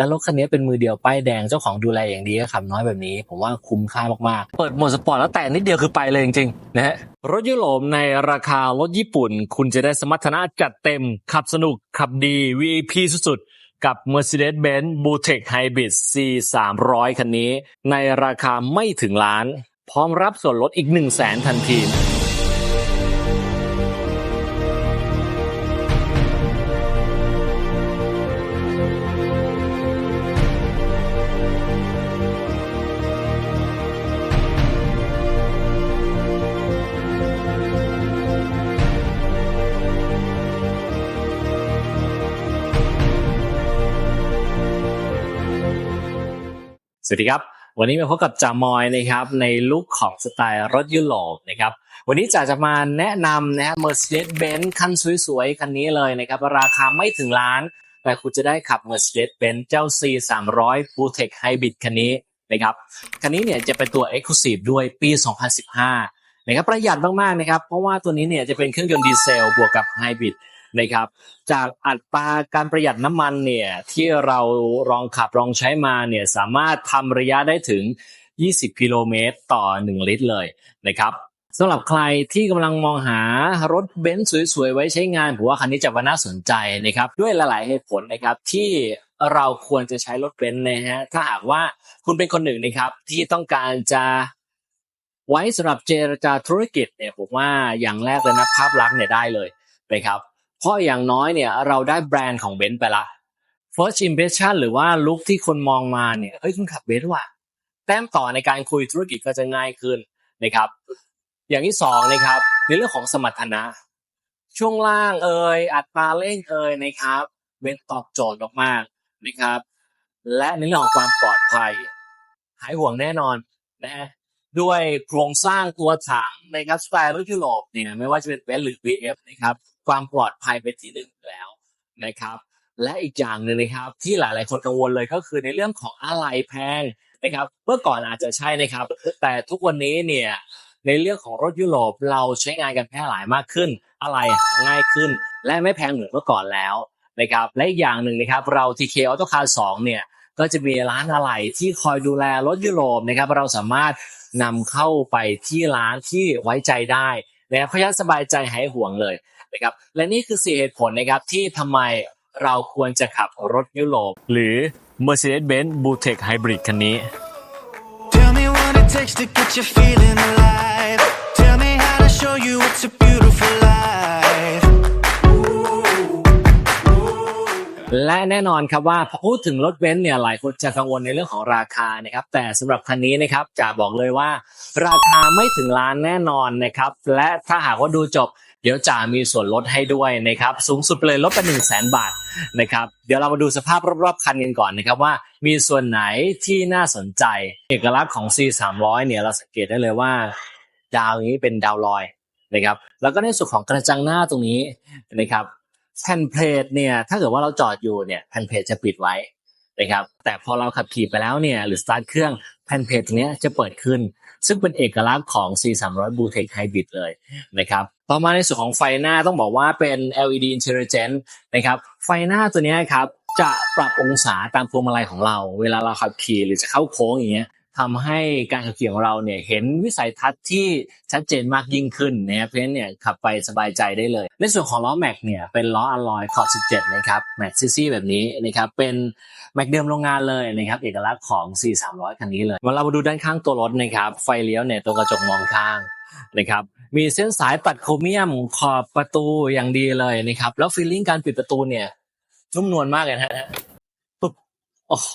แล้วรถคันนี้เป็นมือเดียวป้ายแดงเจ้าของดูแลอย่างดีก็ขับน้อยแบบนี้ ผมว่าคุ้มค่ามากๆ เปิดโหมดสปอร์ตแล้วแต่นิดเดียวคือไปเลยจริงๆนะฮะรถยุโรปในราคารถญี่ปุ่น คุณจะได้สมรรถนะจัดเต็ม ขับสนุกขับดี VIP สุดๆ กับ Mercedes-Benz b u t e c Hybrid C 300คันนี้ ในราคาไม่ถึงล้าน พร้อมรับส่วนลดอีก 1 0 0 0 0แสนทันที สวัสดีครับ วันนี้มาพบกับจามอยนะครับในลุคของสไตล์รถยุโรปนะครับวันนี้จะจะมาแนะนำนะฮะ Mercedes-Benz คันสวยๆ คันนี้เลยนะครับราคาไม่ถึงล้าน แต่คุณจะได้ขับ Mercedes-Benz เจ้า C 3 0 0 Full Tech Hybrid คันนี้นะครับคันนี้เนี่ยจะเป็นตัว Exclusive ด้วยปี 2015นะครับประหยัดมากๆนะครับเพราะว่าตัวนี้เนี่ยจะเป็นเครื่องยนต์ดีเซลบวกกับไฮบริด นะครับ จากอัตราการประหยัดน้ำมันเนี่ยที่เราลองขับลองใช้มาเนี่ยสามารถทำระยะได้ถึง 20 กิโลเมตรต่อ 1 ลิตรเลยนะครับสำหรับใครที่กำลังมองหารถเบนซ์สวยๆ ไว้ใช้งานผมว่าคันนี้จะว่าน่าสนใจนะครับ ด้วยหลายๆเหตุผลนะครับที่เราควรจะใช้รถเบนซ์นะฮะถ้าหากว่าคุณเป็นคนหนึ่งนะครับที่ต้องการจะไว้สำหรับเจรจาธุรกิจเนี่ยผมว่าอย่างแรกเลยนะภาพลักษณ์เนี่ยได้เลยนะครับ เพราะอย่างน้อยเนี่ยเราได้แบรนด์ของเบนซ์ไปละ first impression หรือว่าลุคที่คนมองมาเนี่ยเฮ้ยคุณขับเบนซ์ว่ะแต้มต่อในการคุยธุรกิจก็จะง่ายขึ้นนะครับ อย่างที่สองนะครับในเรื่องของสมรรถนะ ช่วงล่างเอ่ยอัตราเร่งเอ่ยนะครับเบนซ์ตอบโจทย์มากๆนะครับ และในเรื่องของความปลอดภัย หายห่วงแน่นอนนะด้วยโครงสร้างตัวถังนะครับสไตล์รถยุโรปเนี่ยไม่ว่าจะเป็นเบนซ์หรือ BF นะครับ ความปลอดภัยเป็นที่หนึ่งแล้วนะครับ และอีกอย่างหนึ่งนะครับ ที่หลาย ๆ คนกังวลเลยก็คือในเรื่องของอะไหล่แพงนะครับเมื่อก่อนอาจจะใช่นะครับ แต่ทุกวันนี้เนี่ยในเรื่องของรถยุโรปเราใช้งานกันแพร่หลายมากขึ้น อะไรหาง่ายขึ้น และไม่แพงเหมือนเมื่อก่อนแล้วนะครับและอีกอย่างหนึ่งนะครับเรา TK Auto Car 2เนี่ยก็จะมีร้านอะไหล่ที่คอยดูแลรถยุโรปนะครับเราสามารถนำเข้าไปที่ร้านที่ไว้ใจได้นะครับเพราะฉะนั้นสบายใจหายห่วงเลย นะครับและนี่คือสี่เหตุผลนะครับที่ทำไมเราควรจะขับรถยุโรปหรือ Mercedes-Benz Butech Hybrid คันนี้ Tell me what it takes to get you feeling alive. Tell me how to show you it's a beautiful life. และแน่นอนครับว่าพอพูดถึงรถเบนซ์เนี่ยหลายคนจะกังวลในเรื่องของราคานะครับแต่สำหรับคันนี้นะครับจะบอกเลยว่า ราคาไม่ถึงล้านแน่นอนนะครับและถ้าหากว่าดูจบ เดี๋ยวจะมีส่วนลดให้ด้วยนะครับสูงสุดไปเลยลดไปหนึ่งแสนบาทนะครับเดี๋ยวเรามาดูสภาพรอบๆคันกันก่อนนะครับว่ามีส่วนไหนที่น่าสนใจ เอกลักษณ์ของ C 3 0 0เนี่ยเราสังเกตได้เลยว่า ดาวนี้เป็นดาวลอยนะครับแล้วก็ในส่วนของกระจังหน้าตรงนี้นะครับแผ่นเพลทเนี่ยถ้าเกิดว่าเราจอดอยู่เนี่ยแผ่นเพลทจะปิดไว้นะครับแต่พอเราขับขี่ไปแล้วเนี่ยหรือสตาร์ทเครื่องแผ่นเพลทตรงเนี้ยจะเปิดขึ้น ซึ่งเป็นเอกลักษณ์ของ C 3 0 0 b l u e t e c h Hybrid เลยนะครับ ต่อมาในส่วนของไฟหน้าต้องบอกว่าเป็น LED Intelligent นะครับ ไฟหน้าตัวนี้ครับจะปรับองศาตามพวงมาลัยของเรา เวลาเราขับขี่หรือจะเข้าโค้งอย่างเงี้ยทำให้การขับขี่ของเราเนี่ยเห็นวิสัยทัศน์ที่ชัดเจนมากยิ่งขึ้นนะครับเพราะฉะนั้นเนี่ยขับไปสบายใจได้เลย ในส่วนของล้อแม็กเนี่ยเป็นล้ออลลอยขอบ 17 นะครับแม็กซิซี่แบบนี้นะครับเป็นแม็กเดิมโรงงานเลยนะครับเอกลักษณ์ของ C 3 0 0 คันนี้เลยมาเรามาดูด้านข้างตัวรถนะครับไฟเลี้ยวเนี่ยตัวกระจกมองข้างนะครับ มีเส้นสายตัดโครเมียมขอบประตูอย่างดีเลยนะครับ แล้วฟีลลิ่งการปิดประตูเนี่ย นุ่มนวลมากเลยฮะปุ๊บโอ้โห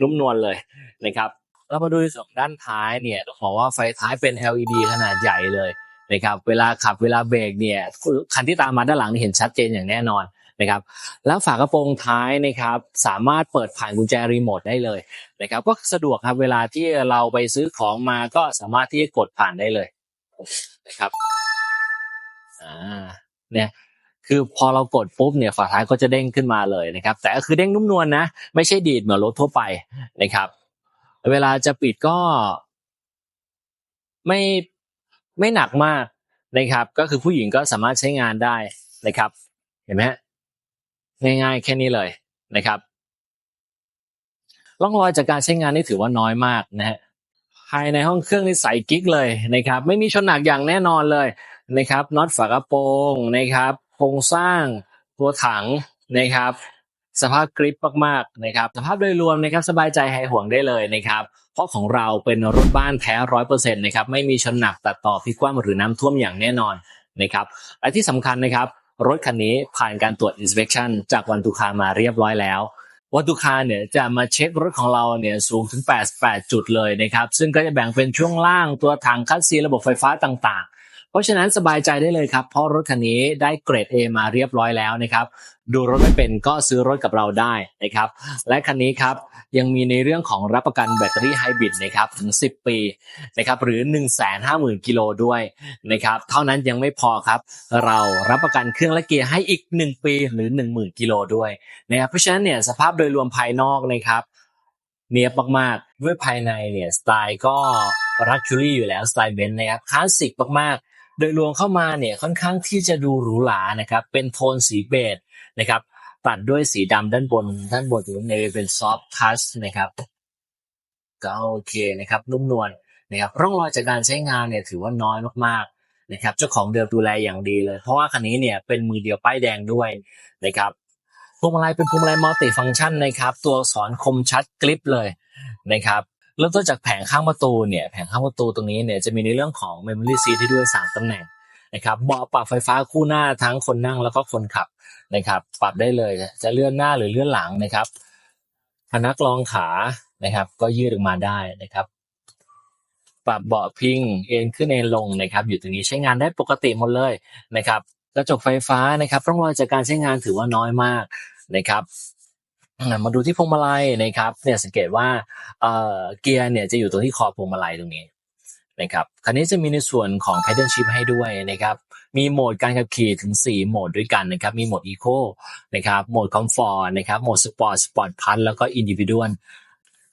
นุ่มนวลเลยนะครับเรามาดูส่วนของด้านท้ายเนี่ยต้องบอกว่าไฟท้ายเป็น LED ขนาดใหญ่เลยนะครับ เวลาขับเวลาเบรกเนี่ยคันที่ตามมาด้านหลังเห็นชัดเจนอย่างแน่นอนนะครับ แล้วฝากระโปรงท้ายนะครับ สามารถเปิดผ่านกุญแจรีโมทได้เลยนะครับ ก็สะดวกครับเวลาที่เราไปซื้อของมาก็สามารถที่จะกดผ่านได้เลย นะครับอ่าเนี่ยคือพอเรากดปุ๊บเนี่ยฝาท้ายก็จะเด้งขึ้นมาเลยนะครับ แต่ก็คือเด้งนุ่มนวลนะ ไม่ใช่ดีดเหมือนรถทั่วไปนะครับ เวลาจะปิดก็ ไม่ไม่หนักมากนะครับ ก็คือผู้หญิงก็สามารถใช้งานได้นะครับ เห็นไหมง่ายๆแค่นี้เลยนะครับร่องรอยจากการใช้งานนี่ถือว่าน้อยมากนะฮะ ภายในห้องเครื่องนี่ใสกิ๊กเลยนะครับไม่มีชนหนักอย่างแน่นอนเลยนะครับน็อตฝากระโปรงนะครับโครงสร้างตัวถังนะครับ สภาพกริปมากๆนะครับสภาพโดยรวมนะครับสบายใจหายห่วงได้เลยนะครับเพราะของเราเป็นรถบ้านแท้ร้อยเปอร์เซ็นต์นะครับไม่มีชนหนักตัดต่อพิกคว่ำหรือน้ำท่วมอย่างแน่นอนนะครับและที่สำคัญนะครับรถคันนี้ผ่านการตรวจ inspection จากวันตุคามาเรียบร้อยแล้ว วัตุคาเนี่ยจะมาเช็ครถของเราเนี่ยสูงถึง 88 จุดเลยนะครับ ซึ่งก็จะแบ่งเป็นช่วงล่างตัวถังคัสซีระบบไฟฟ้าต่างๆ เพราะฉะนั้นสบายใจได้เลยครับ เพราะรถคันนี้ได้เกรด A มาเรียบร้อยแล้วนะครับ ดูรถไม่เป็นก็ซื้อรถกับเราได้นะครับ และคันนี้ครับยังมีในเรื่องของรับประกันแบตเตอรี่ไฮบริดนะครับถึง 10 ปีนะครับหรือ 150,000 กิโลด้วยนะครับเท่านั้นยังไม่พอครับ เรารับประกันเครื่องและเกียร์ให้อีก 1 ปีหรือ 10,000 กิโลด้วยนะครับเพราะฉะนั้นเนี่ยสภาพโดยรวมภายนอกนะครับเนียบมากๆ ด้วยภายในเนี่ยสไตล์ก็รักชูรี่อยู่แล้วสไตล์เบนซ์นะครับคลาสสิกมากๆ โดยรวมเข้ามาเนี่ยค่อนข้างที่จะดูหรูหรานะครับ เป็นโทนสีเบจนะครับ ตัดด้วยสีดำด้านบนด้านบนถึงในเป็นซอฟท์ทัชนะครับก็โอเคนะครับนุ่มนวลนะครับร่องรอยจากการใช้งานเนี่ยถือว่าน้อยมากๆนะครับ เจ้าของเดิมดูแลอย่างดีเลย เพราะว่าคันนี้เนี่ยเป็นมือเดียวป้ายแดงด้วยนะครับพวงมาลัยเป็นพวงมาลัยมัลติฟังก์ชันนะครับ ตัวอักษรคมชัดกริปเลยนะครับ เริ่มต้นจากแผงข้างประตูเนี่ยแผงข้างประตูตรงนี้เนี่ยจะมีในเรื่องของ Memory Seat ที่ด้วย 3ตำแหน่งนะครับเบาะปรับไฟฟ้าคู่หน้าทั้งคนนั่งแล้วก็คนขับนะครับปรับได้เลยจะเลื่อนหน้าหรือเลื่อนหลังนะครับพนักรองขานะครับ ก็ยืดออกมาได้นะครับ ปรับเบาะพิงเอ็นขึ้นเอ็นลงนะครับ อยู่ตรงนี้ใช้งานได้ปกติหมดเลยนะครับ กระจกไฟฟ้านะครับร่องรอยจากการใช้งานถือว่าน้อยมากนะครับ มาดูที่พวงมาลัยนะครับเนี่ยสังเกตว่าเอ่อเกียร์เนี่ยจะอยู่ตรงที่คอพวงมาลัยตรงนี้นะครับคันนี้จะมีในส่วนของ pedal shift ให้ด้วยนะครับมีโหมดการขับขี่ถึง 4 โหมดด้วยกันนะครับมีโหมด eco นะครับโหมด comfort นะครับโหมด sport sport plus แล้วก็ individual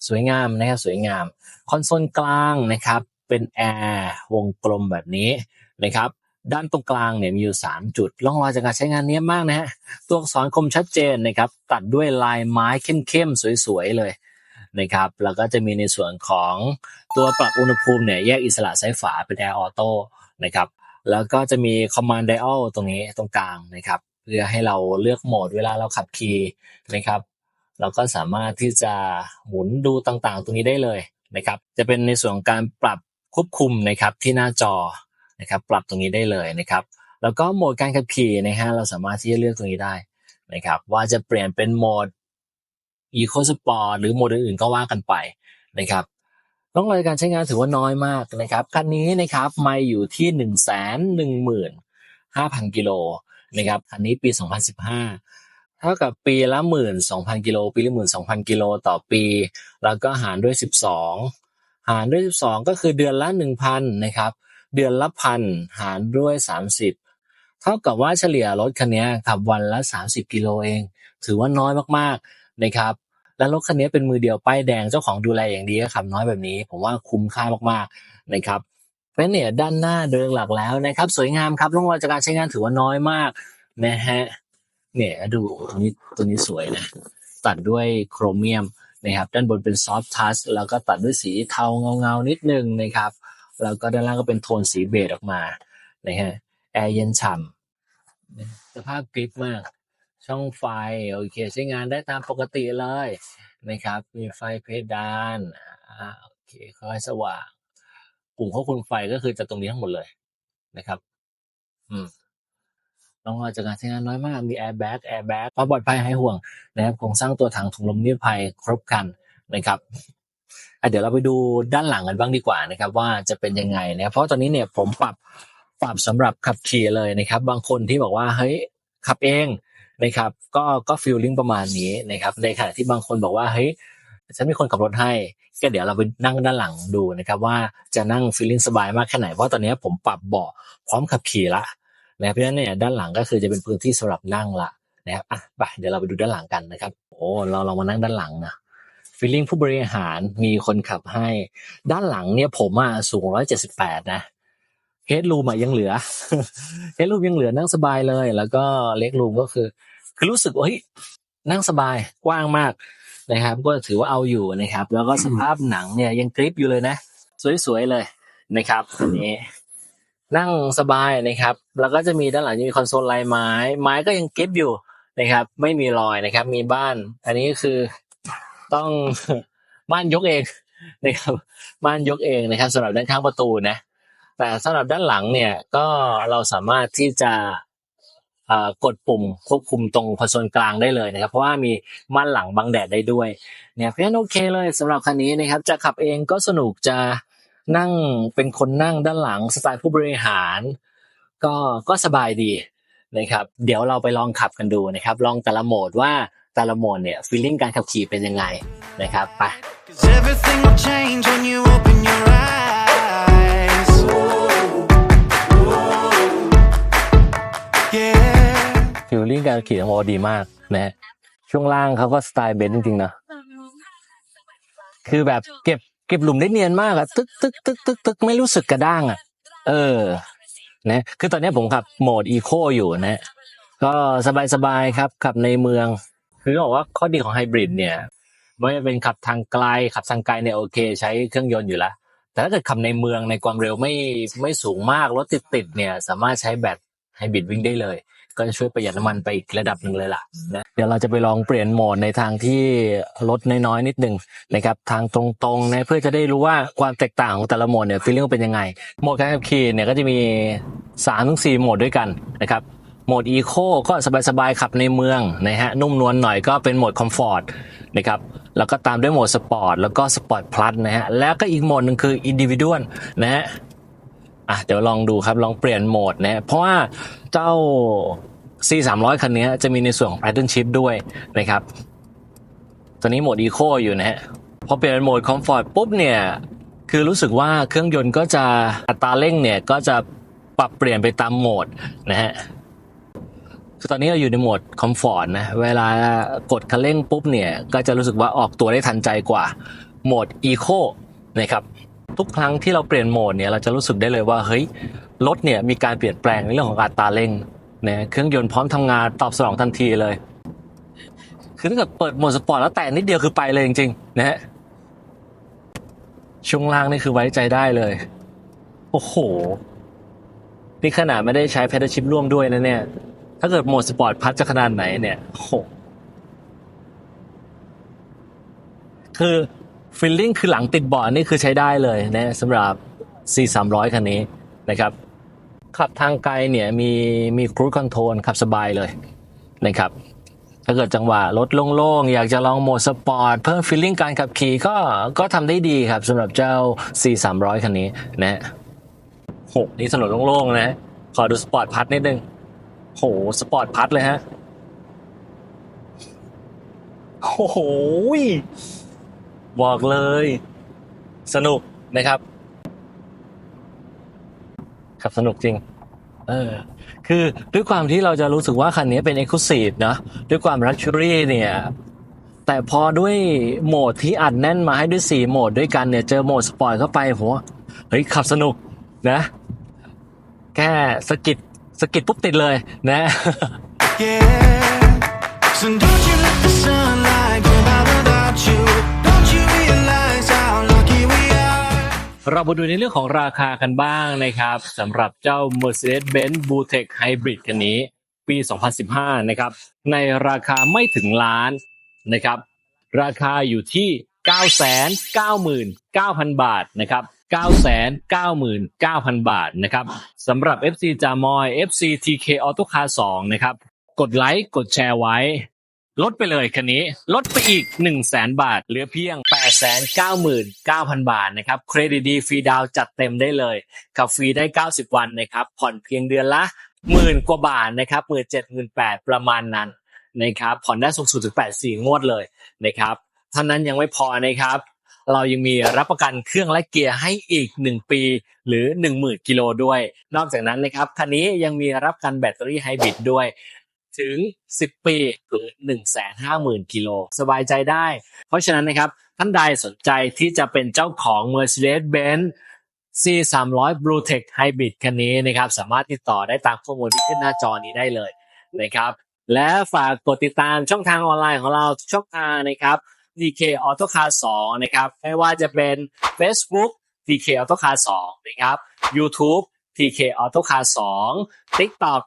สวยงามนะครับสวยงาม คอนโซลกลางนะครับเป็นแอร์วงกลมแบบนี้นะครับ ด้านตรงกลางเนี่ยมีอยู่ 3 จุดร่องรอยจากการใช้งานเนี้ยมากนะฮะตัวอักษรคมชัดเจนนะครับ ตัดด้วยลายไม้เข้มๆ สวยๆ เลยนะครับ แล้วก็จะมีในส่วนของตัวปรับอุณหภูมิเนี่ยแยกอิสระซ้ายฝาเป็นแอร์ออโต้นะครับแล้วก็จะมี command dial ตรงนี้ตรงกลางนะครับ เพื่อให้เราเลือกโหมดเวลาเราขับขี่นะครับ เราก็สามารถที่จะหมุนดูต่างๆ ตรงนี้ได้เลยนะครับ จะเป็นในส่วนของการปรับควบคุมนะครับที่หน้าจอ นะครับปรับตรงนี้ได้เลยนะครับ แล้วก็โหมดการขับขี่นะฮะเราสามารถที่จะเลือกตรงนี้ได้นะครับ ว่าจะเปลี่ยนเป็นโหมด Eco Sport หรือโหมดอื่นๆก็ว่ากันไปนะครับร่องรอยการใช้งานถือว่าน้อยมากนะครับคันนี้นะครับไม่อยู่ที่หนึ่งแสนหนึ่งหมื่นห้าพันกิโลนะครับคันนี้ปี 2015 เท่ากับปีละหมื่นสองพันกิโลปีละหมื่นสองพันกิโลต่อปี แล้วก็หารด้วย 12 หารด้วย 12 ก็คือเดือนละ 1,000นะครับ เดือนละพันหารด้วย 30 เท่ากับว่าเฉลี่ยรถคันนี้ขับวันละ 30 กิโลเอง ถือว่าน้อยมากๆนะครับและรถคันนี้เป็นมือเดียวป้ายแดงเจ้าของดูแลอย่างดีก็ขับน้อยแบบนี้ ผมว่าคุ้มค่ามากๆนะครับเพราะฉะนั้นเนี่ยด้านหน้าโดยหลักแล้วนะครับ สวยงามครับร่องรอยจากการใช้งานถือว่าน้อยมากนะฮะเนี่ยดูตัวนี้ตัวนี้สวยนะตัดด้วยโครเมียมนะครับ ด้านบนเป็นซอฟท์ทัชแล้วก็ตัดด้วยสีเทาเงาๆนิดนึงนะครับ แล้วก็ด้านล่างก็เป็นโทนสีเบจออกมานะฮะแอร์เย็นฉ่ำสภาพกริปมาก ช่องไฟโอเค ใช้งานได้ตามปกติเลยนะครับ มีไฟเพดานอ่าโอเคค่อยสว่างปุ่มควบคุมไฟก็คือจะตรงนี้ทั้งหมดเลยนะครับ อืมน้องรอยจากการใช้งานน้อยมาก มีแอร์แบ็กแอร์แบ็กความปลอดภัยให้ห่วงนะครับโครงสร้างตัวถังถุงลมนิรภัยครบคันนะครับ เดี๋ยวเราไปดูด้านหลังกันบ้างดีกว่านะครับ ว่าจะเป็นยังไงนะครับเพราะตอนนี้เนี่ยผมปรับปรับสำหรับขับขี่เลยนะครับ บางคนที่บอกว่าเฮ้ยขับเองนะครับ ก็ก็ฟีลลิ่งประมาณนี้นะครับ ในขณะที่บางคนบอกว่าเฮ้ยฉันมีคนขับรถให้ก็เดี๋ยวเราไปนั่งด้านหลังดูนะครับ ว่าจะนั่งฟีลลิ่งสบายมากแค่ไหนเพราะตอนนี้ผมปรับเบาะพร้อมขับขี่ละนะเพราะฉะนั้นเนี่ยด้านหลังก็คือจะเป็นพื้นที่สำหรับนั่งละนะครับอะไปเดี๋ยวเราไปดูด้านหลังกันนะครับ โอ้เราเรามานั่งด้านหลังนะ ฟีลลิ่งผู้บริหารมีคนขับให้ ด้านหลังเนี่ยผมอะสูงร้อยเจ็ดสิบแปดนะเฮดรูมอะยังเหลือเฮดรูมยังเหลือนั่งสบายเลย แล้วก็เล็กรูมก็คือ คือรู้สึกว่าเฮ้ยนั่งสบายกว้างมากนะครับ ก็ถือว่าเอาอยู่นะครับ แล้วก็สภาพหนังเนี่ยยังกริปอยู่เลยนะ สวยๆเลยนะครับอันนี้นั่งสบายนะครับ แล้วก็จะมีด้านหลังจะมีคอนโซลลายไม้ ไม้ก็ยังกริปอยู่นะครับ ไม่มีรอยนะครับ มีบ้าน อันนี้คือ ต้องบ้านยกเองนะครับบ้านยกเองนะครับสำหรับด้านข้างประตูนะแต่สำหรับด้านหลังเนี่ยก็เราสามารถที่จะกดปุ่มควบคุมตรงคอนโซลกลางได้เลยนะครับ เพราะว่ามีม่านหลังบังแดดได้ด้วยเนี่ยเพราะฉะนั้นโอเคเลยสำหรับคันนี้นะครับ จะขับเองก็สนุกจะนั่งเป็นคนนั่งด้านหลังสไตล์ผู้บริหาร ก็ก็สบายดีนะครับ เดี๋ยวเราไปลองขับกันดูนะครับ ลองแต่ละโหมดว่า แต่ละโหมดเนี่ยฟีลลิ่งการขับขี่เป็นยังไงนะครับไป Cause everything will change when you open your eyes. Yeah. ฟิลลิ่งการขี่ของโมดีมากนะช่วงล่างเขาก็สไตล์เบนซ์จริงๆนะคือแบบเก็บเก็บหลุมได้เนียนมากอะตึกตึกตึกตึกตึกไม่รู้สึกกระด้างอะเออนะคือตอนนี้ผมขับโหมดอีโคอยู่นะ ก็สบายๆครับขับในเมือง คือบอกว่าข้อดีของไฮบริดเนี่ยไม่ว่าจะเป็นขับทางไกลขับทางไกลเนี่ยโอเค ใช้เครื่องยนต์อยู่แล้วแต่ถ้าเกิดขับในเมืองในความเร็วไม่ไม่สูงมากรถติดติดเนี่ย สามารถใช้แบตไฮบริดวิ่งได้เลย ก็จะช่วยประหยัดน้ำมันไปอีกระดับหนึ่งเลยล่ะนะเดี๋ยวเราจะไปลองเปลี่ยนโหมดในทางที่ลดน้อยๆนิดหนึ่งนะครับทางตรงๆนะเพื่อจะได้รู้ว่าความแตกต่างของแต่ละโหมดเนี่ยฟีลลิ่งเป็นยังไงโหมดการขับขี่เนี่ยก็จะมี3าถึงสโหมดด้วยกันนะครับ โหมดอีโคก็สบายๆขับในเมืองนะฮะนุ่มนวลหน่อยก็เป็นโหมดคอมฟอร์ตนะครับแล้วก็ตามด้วยโหมดสปอร์ตแล้วก็สปอร์ตพลัสนะฮะแล้วก็อีกโหมดหนึ่งคืออินดิวิ u a l นะฮะอะเดี๋ยวลองดูครับลองเปลี่ยนโหมดนะเพราะว่าเจ้า C 3 0 0คันนี้จะมีในส่วนของ pattern shift ด้วยนะครับตัวนี้โหมด eco อยู่นะฮะพอเปลี่ยนโหมด comfort ปุ๊บเนี่ยคือรู้สึกว่าเครื่องยนต์ก็จะอัตราเร่งเนี่ยก็จะปรับเปลี่ยนไปตามโหมดนะฮะ คือตอนนี้เราอยู่ในโหมด comfort นะ เวลากดคันเร่งปุ๊บเนี่ย ก็จะรู้สึกว่าออกตัวได้ทันใจกว่าโหมด eco นะครับ ทุกครั้งที่เราเปลี่ยนโหมดเนี่ย เราจะรู้สึกได้เลยว่า เฮ้ย รถเนี่ยมีการเปลี่ยนแปลงในเรื่องของอัตราเร่งนะเครื่องยนต์พร้อมทำงานตอบสนองทันทีเลย คือถ้าเกิดเปิดโหมดสปอร์ตแล้วแต่นิดเดียวคือไปเลยจริงๆนะฮะ ช่วงล่างนี่คือไว้ใจได้เลย โอ้โห นี่ขนาดไม่ได้ใช้แพดชิปร่วมด้วยนะเนี่ย ถ้าเกิดโหมดสปอร์ตพัดจะขนาดไหนเนี่ยโหคือฟีลลิ่งคือหลังติดเบาะนี่คือใช้ได้เลยนะสำหรับ C 3 0 0 คันนี้นะครับ ขับทางไกลเนี่ยมีมีครู i คอนโทรลขับสบายเลยนะครับ ถ้าเกิดจังหวะรถโล่งๆ อยากจะลองโหมดสปอร์ตเพิ่มฟีลลิ่งการขับขี่ก็ก็ทำได้ดีครับสำหรับเจ้า C 3 0 0 คันนี้นะโหนี่ถนนโล่งๆนะ ขอดูสปอร์ตพัดนิดนึง โห สปอร์ตพัดเลยฮะ โอ้โห บอกเลย สนุกนะครับขับสนุกจริง เออ คือด้วยความที่เราจะรู้สึกว่าคันนี้เป็น Exclusive นะ ด้วยความ Luxury เนี่ย แต่พอด้วยโหมดที่อัดแน่นมาให้ด้วยสี่โหมดด้วยกันเนี่ย เจอโหมดสปอร์ตเข้าไปผมว่าเฮ้ยขับสนุกนะ แค่สกิด สะกิดปุ๊บติดเลยนะ Yeah. So don't you let the sunlight go by without you. Don't you realize how lucky we are? เรามาดูในเรื่องของราคากันบ้างนะครับสำหรับเจ้า Mercedes-Benz Blue-Tech Hybrid คันนี้ ปี 2015 นะครับ ในราคาไม่ถึงล้านนะครับ ราคาอยู่ที่ 999,000 บาทนะครับ 999,000 บาทนะครับสำหรับ FC จามอย FC TK Auto Car 2นะครับ กดไลค์กดแชร์ไว้ ลดไปเลยคันนี้ ลดไปอีก 1 0 0 0 0แบาท เหลือเพียง 899,000 บาทนะครับ เครดิตดีฟรีดาวจัดเต็มได้เลยขับฟรีได้ 90 วันนะครับ ผ่อนเพียงเดือนละหมื่นกว่าบาทนะครับหมื่นเจ็ดหมื่นแปดประมาณนั้นนะครับ ผ่อนได้สูงสุดถึง 8 4 งวดเลยนะครับเท่านั้นยังไม่พอนะครับ เรายังมีรับประกันเครื่องและเกียร์ให้อีก 1 ปี หรือ 10,000 กิโลด้วย นอกจากนั้นนะครับคันนี้ยังมีรับประกันแบตเตอรี่ไฮบริดด้วย ถึง 10 ปีหรือ 150,000 กิโลสบายใจได้ เพราะฉะนั้นนะครับท่านใดสนใจที่จะเป็นเจ้าของ Mercedes-Benz C 3 0 0 Blue Tech Hybrid คันนี้นะครับสามารถติดต่อได้ตามข้อมูลที่ขึ้นหน้าจอนี้ได้เลยนะครับและฝากกดติดตามช่องทางออนไลน์ของเราทุกช่องทางนะครับ TK AutoCar 2นะครับ ไม่ว่าจะเป็น Facebook TK AutoCar 2นะครับ YouTube TK AutoCar 2 TikTok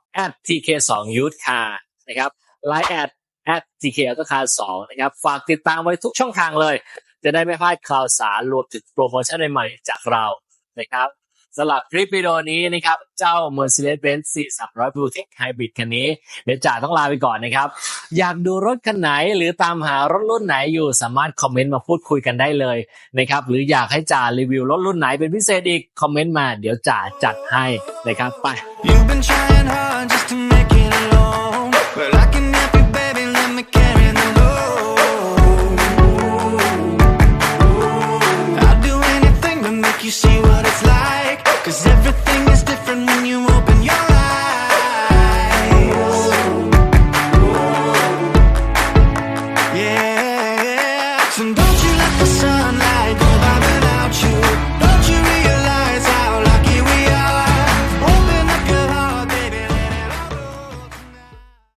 TK 2 Youth Car นะครับ Line at at TK AutoCar 2นะครับ ฝากติดตามไว้ทุกช่องทางเลย จะได้ไม่พลาดข่าวสารรวมถึงโปรโมชั่นใหม่ๆจากเรานะครับ สำหรับคลิปวิดีโอนี้นะครับ เจ้า Mercedes-Benz C300 Blue Tech Hybrid คันนี้ เดี๋ยวจ่าต้องลาไปก่อนนะครับ อยากดูรถคันไหนหรือตามหารถรุ่นไหนอยู่สามารถคอมเมนต์มาพูดคุยกันได้เลยนะครับ หรืออยากให้จ่ารีวิวรถรุ่นไหนเป็นพิเศษอีก คอมเมนต์มาเดี๋ยวจ่าจัดให้นะครับไป